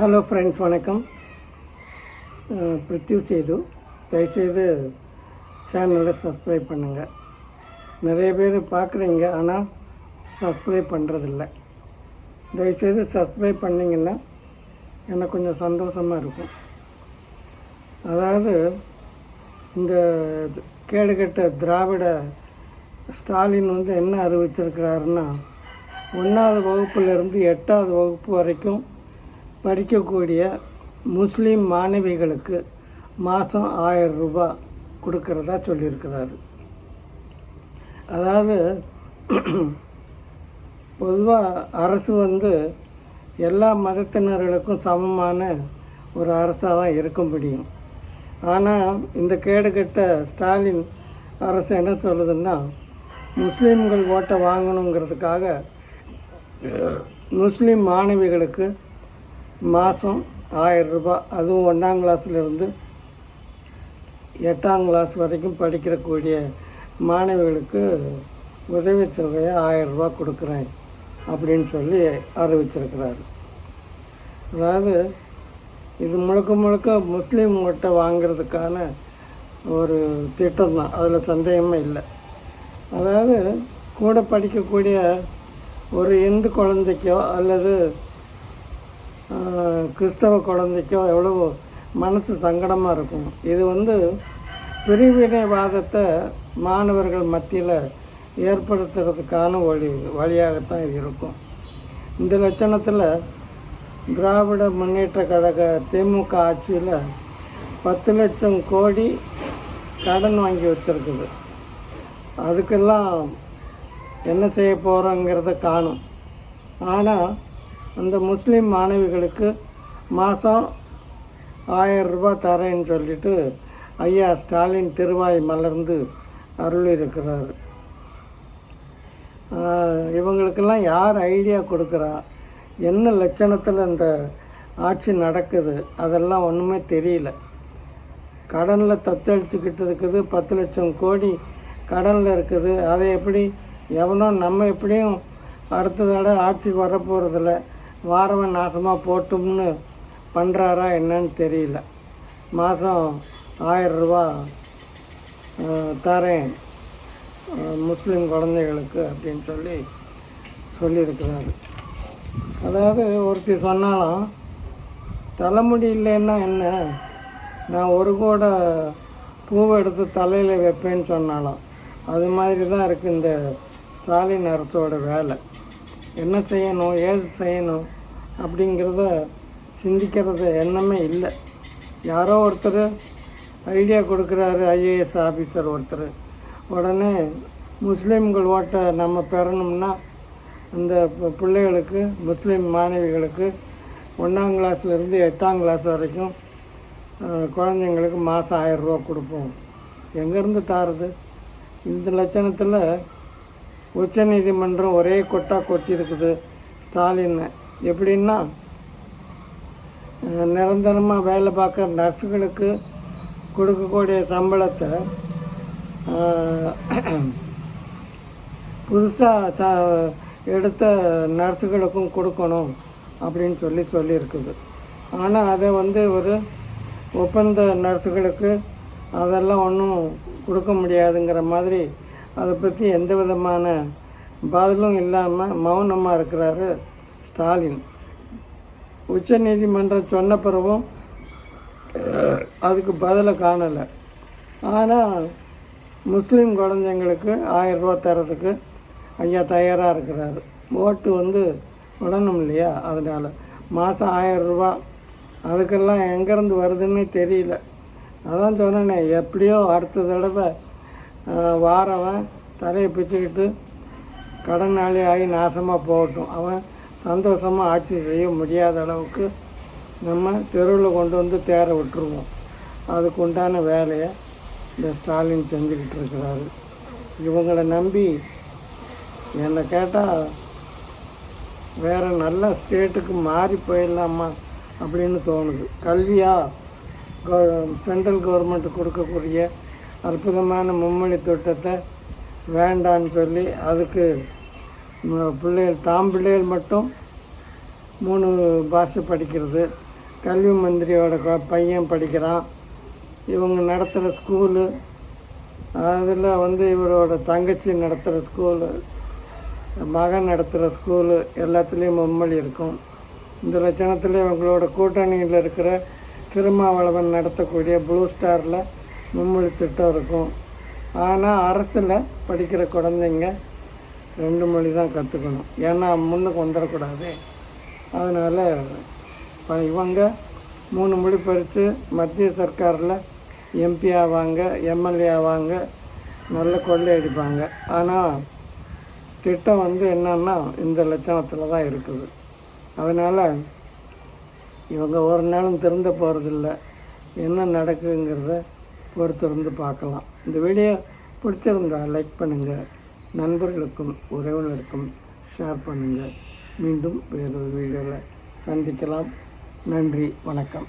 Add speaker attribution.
Speaker 1: Hello friends வணக்கம். பிரித்யூ சேது தயவுசெய்து சேனலை சப்ஸ்கிரைப் பண்ணுங்கள் நிறைய பேர் பார்க்குறீங்க ஆனால் சப்ஸ்கிரைப் பண்ணுறதில்ல தயவுசெய்து சப்ஸ்கிரைப் பண்ணிங்கன்னா எனக்கு கொஞ்சம் சந்தோஷமாக இருக்கும். அதாவது இந்த கேடுகட்ட திராவிட ஸ்டாலின் வந்து என்ன அறிவிச்சிருக்கிறாருன்னா ஒன்றாவது வகுப்புலேருந்து எட்டாவது வகுப்பு வரைக்கும் படிக்கக்கூடிய முஸ்லீம் மாணவிகளுக்கு மாதம் ஆயிரம் ரூபாய் கொடுக்கறதா சொல்லியிருக்கிறாரு. அதாவது பொதுவாக அரசு வந்து எல்லா மதத்தினர்களுக்கும் சமமான ஒரு அரசாக தான் இருக்க முடியும். ஆனால் இந்த கேடுகட்ட ஸ்டாலின் அரசு என்ன சொல்லுதுன்னா முஸ்லீம்கள் ஓட்டை வாங்கணுங்கிறதுக்காக முஸ்லீம் மாணவிகளுக்கு மாதம் ஆயிரம் ரூபாய் அதுவும் ஒன்றாம் கிளாஸ்லேருந்து எட்டாம் கிளாஸ் வரைக்கும் படிக்கிறக்கூடிய மாணவிகளுக்கு உதவித்தொகையை ஆயரூபா கொடுக்குறேன் அப்படின்னு சொல்லி அறிவிச்சிருக்கிறாரு. அதாவது இது முழுக்க முழுக்க முஸ்லீம் ஓட்டை வாங்கிறதுக்கான ஒரு திட்டம் தான். அதில் சந்தேகமே இல்லை. அதாவது கூட படிக்கக்கூடிய ஒரு இந்து குழந்தைக்கோ அல்லது கிறிஸ்தவ குழந்தைக்கோ எவ்வளோ மனசு சங்கடமாக இருக்கும். இது வந்து பிரிவினைவாதத்தை மாணவர்கள் மத்தியில் ஏற்படுத்துறதுக்கான வழி வழியாகத்தான் இது இருக்கும். இந்த லட்சணத்தில் திராவிட முன்னேற்ற கழக திமுக ஆட்சியில் பத்து லட்சம் கோடி கடன் வாங்கி வச்சிருக்குது. அதுக்கெல்லாம் என்ன செய்ய போகிறோங்கிறத காணும். ஆனால் அந்த முஸ்லீம் மாணவிகளுக்கு மாதம் ஆயிரம் ரூபாய் தரேன்னு சொல்லிட்டு ஐயா ஸ்டாலின் திருவாய் மலர்ந்து அருள் இருக்கிறார் இவங்களுக்கெல்லாம் யார் ஐடியா கொடுக்குறா? என்ன லட்சணத்தில் இந்த ஆட்சி நடக்குது? அதெல்லாம் ஒன்றுமே தெரியல. கடனில் தத்தளிச்சுக்கிட்டு இருக்குது பத்து லட்சம் கோடி கடனில் இருக்குது. அதை எப்படி எவனோ நம்ம எப்படியும் அடுத்த தடவை ஆட்சிக்கு வரப்போகிறதில்ல வாரவன் நாசமாக போட்டும்னு பண்ணுறாரா என்னன்னு தெரியல. மாதம் ஆயிரம் ரூபா தரேன் முஸ்லீம் குழந்தைகளுக்கு அப்படின்னு சொல்லி சொல்லியிருக்கிறாரு. அதாவது ஒருத்தி சொன்னாலும் தலைமுடி இல்லைன்னா என்ன? நான் ஒரு கூட பூவை எடுத்து தலையில் வைப்பேன்னு சொன்னாலும். அது மாதிரி தான் இருக்குது இந்த ஸ்டாலின் அரசோட வேலை. என்ன செய்யணும் ஏது செய்யணும் அப்படிங்கிறத சிந்திக்கிறது எண்ணமே இல்லை. யாரோ ஒருத்தர் ஐடியா கொடுக்குறாரு ஐஏஎஸ் ஆஃபீஸர் ஒருத்தர். உடனே முஸ்லீம்கள் ஓட்டை நம்ம பெறணும்னா அந்த பிள்ளைகளுக்கு முஸ்லீம் மாணவிகளுக்கு ஒன்றாம் கிளாஸ்லேருந்து எட்டாம் கிளாஸ் வரைக்கும் குழந்தைங்களுக்கு மாதம் ஆயிரம் ரூபா கொடுப்போம். எங்கேருந்து தாருது? இந்த லட்சணத்தில் உச்சநீதிமன்றம் ஒரே கொட்டா கொட்டியிருக்குது ஸ்டாலின். எப்படின்னா நிரந்தரமாக வேலை பார்க்குற நர்ஸுகளுக்கு கொடுக்கக்கூடிய சம்பளத்தை புதுசாக ச எடுத்த நர்ஸுகளுக்கும் கொடுக்கணும் அப்படின்னு சொல்லி சொல்லியிருக்குது. ஆனால் அதை வந்து ஒரு ஒப்பந்த நர்ஸுகளுக்கு அதெல்லாம் ஒன்றும் கொடுக்க முடியாதுங்கிற மாதிரி அதை பற்றி எந்த விதமான பதிலும் இல்லாமல் மௌனமாக இருக்கிறாரு ஸ்டாலின். உச்ச நீதிமன்றம் சொன்ன பிறகும் அதுக்கு பதிலை காணலை. ஆனால் முஸ்லீம் குழந்தைங்களுக்கு ஆயிரம் ரூபா ஐயா தயாராக இருக்கிறாரு. ஓட்டு வந்து விடணும் இல்லையா அதனால்? மாதம் ஆயிரம் அதுக்கெல்லாம் எங்கேருந்து வருதுன்னே தெரியல. அதான் சொன்னேனே எப்படியோ அடுத்த தடவை வாரவன் தலையை பிச்சுக்கிட்டு கடனாளி ஆகி நாசமாக போகட்டும். அவன் சந்தோஷமாக ஆட்சி செய்ய முடியாத அளவுக்கு நம்ம தெருவில் கொண்டு வந்து தேர விட்டுருவோம். அதுக்கு உண்டான வேலையை இந்த ஸ்டாலின் செஞ்சுக்கிட்டு இருக்கிறாரு. இவங்களை நம்பி என்னை கேட்டால் வேறு நல்ல ஸ்டேட்டுக்கு மாறி போயிடலாமா அப்படின்னு தோணுது. கல்வியாக சென்ட்ரல் கவர்மெண்ட் கொடுக்கக்கூடிய அற்புதமான மும்மொழி திட்டத்தை வேண்டான்னு சொல்லி அதுக்கு பிள்ளைகள் தாம் பிள்ளைகள் மட்டும் மூணு பாஷை படிக்கிறது. கல்வி மந்திரியோட பையன் படிக்கிறான். இவங்க நடத்துகிற ஸ்கூலு அதில் வந்து இவரோட தங்கச்சி நடத்துகிற ஸ்கூலு மகன் நடத்துகிற ஸ்கூலு எல்லாத்துலேயும் மும்மொழி இருக்கும். இந்த லட்சணத்தில் இவங்களோட கூட்டணியில் இருக்கிற திருமாவளவன் நடத்தக்கூடிய ப்ளூ ஸ்டாரில் மும்மொழி திட்டம் இருக்கும். ஆனால் அரசில் படிக்கிற குழந்தைங்க ரெண்டு மொழி தான் கற்றுக்கணும் ஏன்னா முன்னுக்கு வந்துடக்கூடாது அதனால் இப்போ இவங்க மூணு மொழி படித்து மத்திய சர்க்காரில் எம்பி ஆவாங்க எம்எல்ஏ ஆவாங்க நல்ல கொள்ளையடிப்பாங்க ஆனால் திட்டம் வந்து என்னன்னா இந்த லட்சணத்தில் தான் இருக்குது. அதனால் இவங்க ஒரு நாளும் திருந்த போகிறதில்ல என்ன நடக்குங்கிறத பொறுத்திருந்து பார்க்கலாம். இந்த வீடியோ பிடிச்சிருந்தா லைக் பண்ணுங்கள் நண்பர்களுக்கும் உறவினருக்கும் ஷேர் பண்ணுங்கள் மீண்டும் வேறொரு வீடியோவில் சந்திக்கலாம். நன்றி வணக்கம்.